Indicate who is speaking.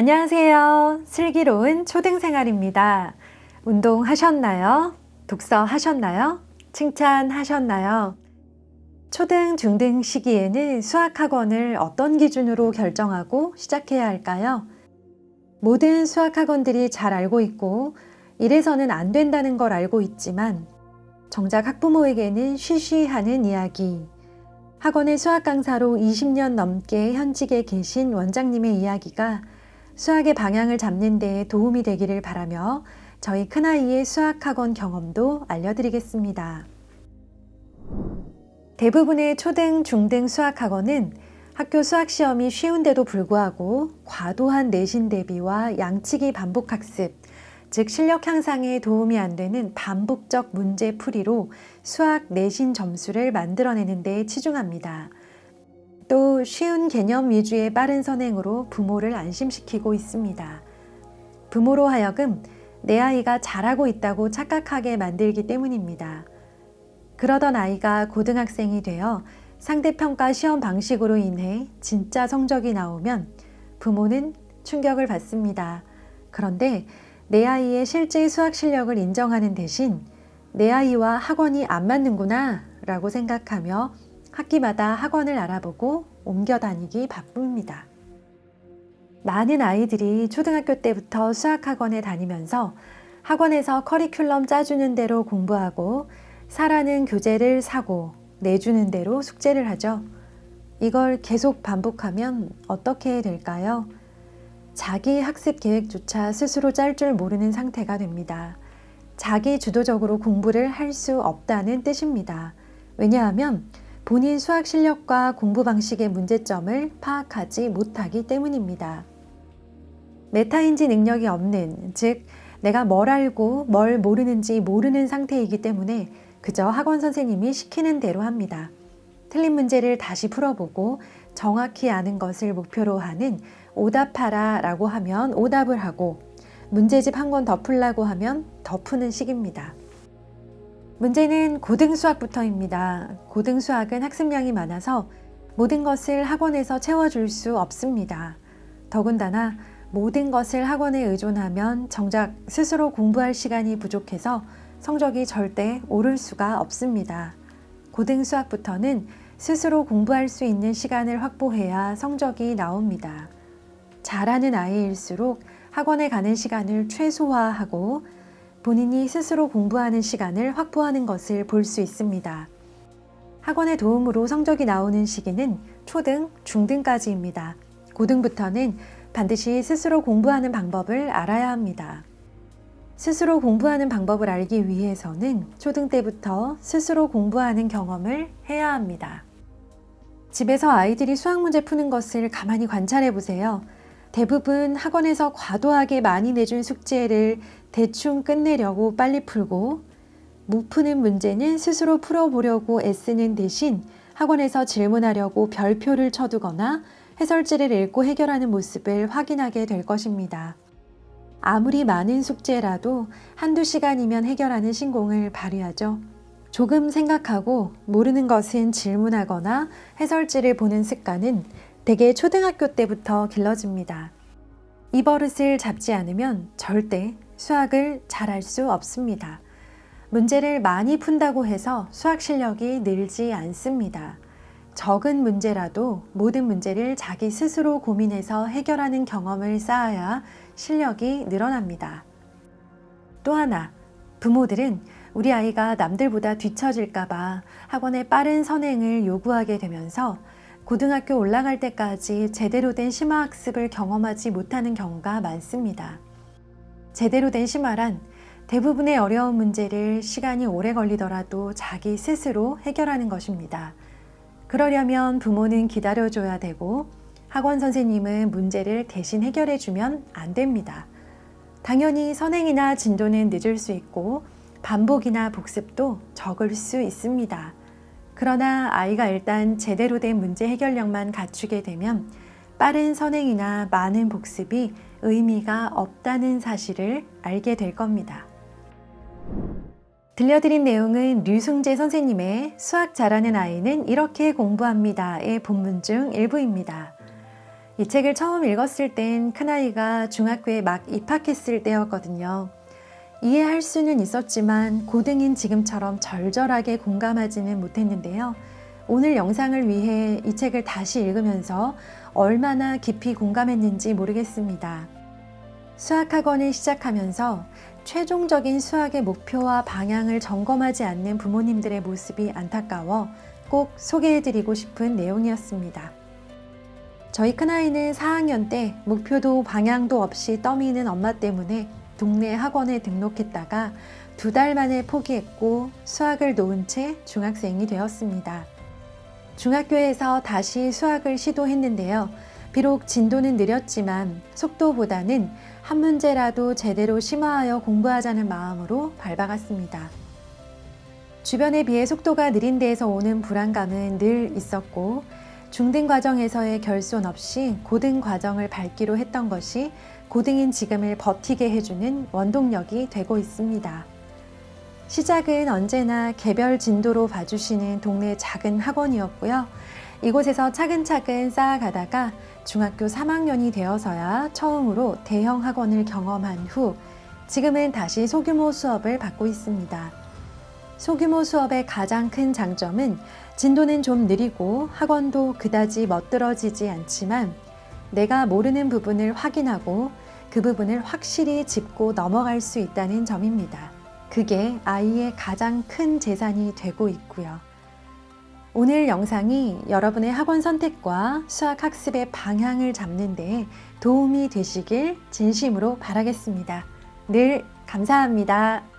Speaker 1: 안녕하세요. 슬기로운 초등생활입니다. 운동하셨나요? 독서하셨나요? 칭찬하셨나요? 초등, 중등 시기에는 수학학원을 어떤 기준으로 결정하고 시작해야 할까요? 모든 수학학원들이 잘 알고 있고, 이래서는 안 된다는 걸 알고 있지만, 정작 학부모에게는 쉬쉬하는 이야기. 학원의 수학 강사로 20년 넘게 현직에 계신 원장님의 이야기가 수학의 방향을 잡는 데 도움이 되기를 바라며 저희 큰아이의 수학학원 경험도 알려드리겠습니다. 대부분의 초등, 중등 수학학원은 학교 수학시험이 쉬운데도 불구하고 과도한 내신 대비와 양치기 반복 학습, 즉 실력 향상에 도움이 안 되는 반복적 문제 풀이로 수학 내신 점수를 만들어내는 데 치중합니다. 또 쉬운 개념 위주의 빠른 선행으로 부모를 안심시키고 있습니다. 부모로 하여금 내 아이가 잘하고 있다고 착각하게 만들기 때문입니다. 그러던 아이가 고등학생이 되어 상대평가 시험 방식으로 인해 진짜 성적이 나오면 부모는 충격을 받습니다. 그런데 내 아이의 실제 수학 실력을 인정하는 대신 내 아이와 학원이 안 맞는구나 라고 생각하며 학기마다 학원을 알아보고 옮겨 다니기 바쁩니다. 많은 아이들이 초등학교 때부터 수학학원에 다니면서 학원에서 커리큘럼 짜주는 대로 공부하고 사라는 교재를 사고 내주는 대로 숙제를 하죠. 이걸 계속 반복하면 어떻게 될까요? 자기 학습 계획조차 스스로 짤 줄 모르는 상태가 됩니다. 자기 주도적으로 공부를 할 수 없다는 뜻입니다. 왜냐하면 본인 수학 실력과 공부 방식의 문제점을 파악하지 못하기 때문입니다. 메타인지 능력이 없는, 즉, 내가 뭘 알고 뭘 모르는지 모르는 상태이기 때문에 그저 학원 선생님이 시키는 대로 합니다. 틀린 문제를 다시 풀어보고 정확히 아는 것을 목표로 하는 오답하라 라고 하면 오답을 하고 문제집 한 권 더 풀라고 하면 더 푸는 식입니다. 문제는 고등 수학부터입니다. 고등 수학은 학습량이 많아서 모든 것을 학원에서 채워줄 수 없습니다. 더군다나 모든 것을 학원에 의존하면 정작 스스로 공부할 시간이 부족해서 성적이 절대 오를 수가 없습니다. 고등 수학부터는 스스로 공부할 수 있는 시간을 확보해야 성적이 나옵니다. 잘하는 아이일수록 학원에 가는 시간을 최소화하고 본인이 스스로 공부하는 시간을 확보하는 것을 볼 수 있습니다. 학원의 도움으로 성적이 나오는 시기는 초등, 중등까지입니다. 고등부터는 반드시 스스로 공부하는 방법을 알아야 합니다. 스스로 공부하는 방법을 알기 위해서는 초등 때부터 스스로 공부하는 경험을 해야 합니다. 집에서 아이들이 수학 문제 푸는 것을 가만히 관찰해 보세요. 대부분 학원에서 과도하게 많이 내준 숙제를 대충 끝내려고 빨리 풀고 못 푸는 문제는 스스로 풀어보려고 애쓰는 대신 학원에서 질문하려고 별표를 쳐두거나 해설지를 읽고 해결하는 모습을 확인하게 될 것입니다. 아무리 많은 숙제라도 한두 시간이면 해결하는 신공을 발휘하죠. 조금 생각하고 모르는 것은 질문하거나 해설지를 보는 습관은 대개 초등학교 때부터 길러집니다. 이 버릇을 잡지 않으면 절대 수학을 잘할 수 없습니다. 문제를 많이 푼다고 해서 수학 실력이 늘지 않습니다. 적은 문제라도 모든 문제를 자기 스스로 고민해서 해결하는 경험을 쌓아야 실력이 늘어납니다. 또 하나, 부모들은 우리 아이가 남들보다 뒤처질까봐 학원의 빠른 선행을 요구하게 되면서 고등학교 올라갈 때까지 제대로 된 심화학습을 경험하지 못하는 경우가 많습니다. 제대로 된 심화란 대부분의 어려운 문제를 시간이 오래 걸리더라도 자기 스스로 해결하는 것입니다. 그러려면 부모는 기다려줘야 되고 학원 선생님은 문제를 대신 해결해주면 안 됩니다. 당연히 선행이나 진도는 늦을 수 있고 반복이나 복습도 적을 수 있습니다. 그러나 아이가 일단 제대로 된 문제 해결력만 갖추게 되면 빠른 선행이나 많은 복습이 의미가 없다는 사실을 알게 될 겁니다. 들려드린 내용은 류승재 선생님의 수학 잘하는 아이는 이렇게 공부합니다의 본문 중 일부입니다. 이 책을 처음 읽었을 땐 큰아이가 중학교에 막 입학했을 때였거든요. 이해할 수는 있었지만 고등인 지금처럼 절절하게 공감하지는 못했는데요. 오늘 영상을 위해 이 책을 다시 읽으면서 얼마나 깊이 공감했는지 모르겠습니다. 수학학원을 시작하면서 최종적인 수학의 목표와 방향을 점검하지 않는 부모님들의 모습이 안타까워 꼭 소개해드리고 싶은 내용이었습니다. 저희 큰아이는 4학년 때 목표도 방향도 없이 떠미는 엄마 때문에 동네 학원에 등록했다가 두 달 만에 포기했고 수학을 놓은 채 중학생이 되었습니다. 중학교에서 다시 수학을 시도했는데요. 비록 진도는 느렸지만 속도보다는 한 문제라도 제대로 심화하여 공부하자는 마음으로 밟아갔습니다. 주변에 비해 속도가 느린 데에서 오는 불안감은 늘 있었고 중등 과정에서의 결손 없이 고등 과정을 밟기로 했던 것이 고등인 지금을 버티게 해주는 원동력이 되고 있습니다. 시작은 언제나 개별 진도로 봐주시는 동네 작은 학원이었고요. 이곳에서 차근차근 쌓아가다가 중학교 3학년이 되어서야 처음으로 대형 학원을 경험한 후 지금은 다시 소규모 수업을 받고 있습니다. 소규모 수업의 가장 큰 장점은 진도는 좀 느리고 학원도 그다지 멋들어지지 않지만 내가 모르는 부분을 확인하고 그 부분을 확실히 짚고 넘어갈 수 있다는 점입니다. 그게 아이의 가장 큰 재산이 되고 있고요. 오늘 영상이 여러분의 학원 선택과 수학 학습의 방향을 잡는 데 도움이 되시길 진심으로 바라겠습니다. 늘 감사합니다.